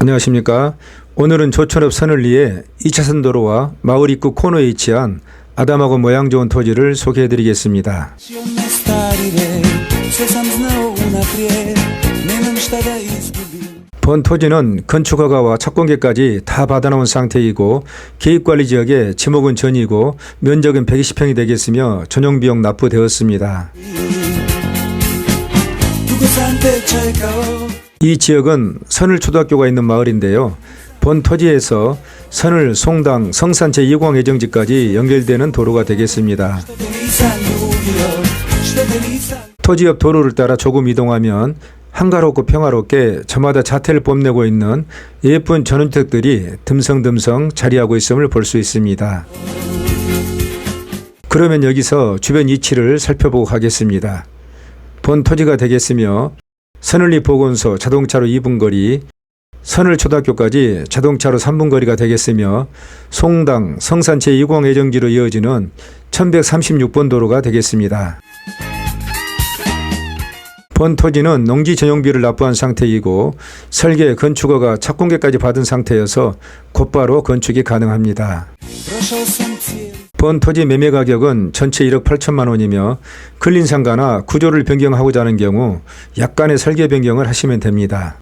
안녕하십니까. 오늘은 조천읍 선을리에 2차선 도로와 마을 입구 코너에 위치한 아담하고 모양 좋은 토지를 소개해 드리겠습니다. 본 토지는 건축 허가와 착공계까지 다 받아놓은 상태이고 계획관리 지역에 지목은 전이고 면적은 120평이 되겠으며 전용 비용 납부되었습니다. 이 지역은 선을 초등학교가 있는 마을인데요. 본 토지에서 선을 송당 성산 제2공항 예정지까지 연결되는 도로가 되겠습니다. 토지 옆 도로를 따라 조금 이동하면 한가롭고 평화롭게 저마다 자태를 뽐내고 있는 예쁜 전원주택들이 듬성듬성 자리하고 있음을 볼 수 있습니다. 그러면 여기서 주변 이치를 살펴보고 가겠습니다. 본 토지가 되겠으며 선을리 보건소 자동차로 2분 거리, 선을 초등학교까지 자동차로 3분 거리가 되겠으며 송당 성산 제2공항 예정지로 이어지는 1136번 도로가 되겠습니다. 본 토지는 농지 전용비를 납부한 상태이고 설계 건축허가 착공계까지 받은 상태여서 곧바로 건축이 가능합니다. 본 토지 매매 가격은 전체 1억 8천만 원이며 근린상가나 구조를 변경하고자 하는 경우 약간의 설계 변경을 하시면 됩니다.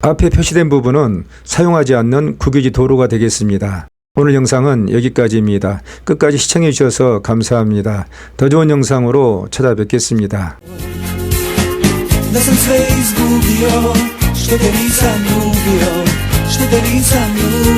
앞에 표시된 부분은 사용하지 않는 국유지 도로가 되겠습니다. 오늘 영상은 여기까지입니다. 끝까지 시청해 주셔서 감사합니다. 더 좋은 영상으로 찾아뵙겠습니다. başka deli insan yok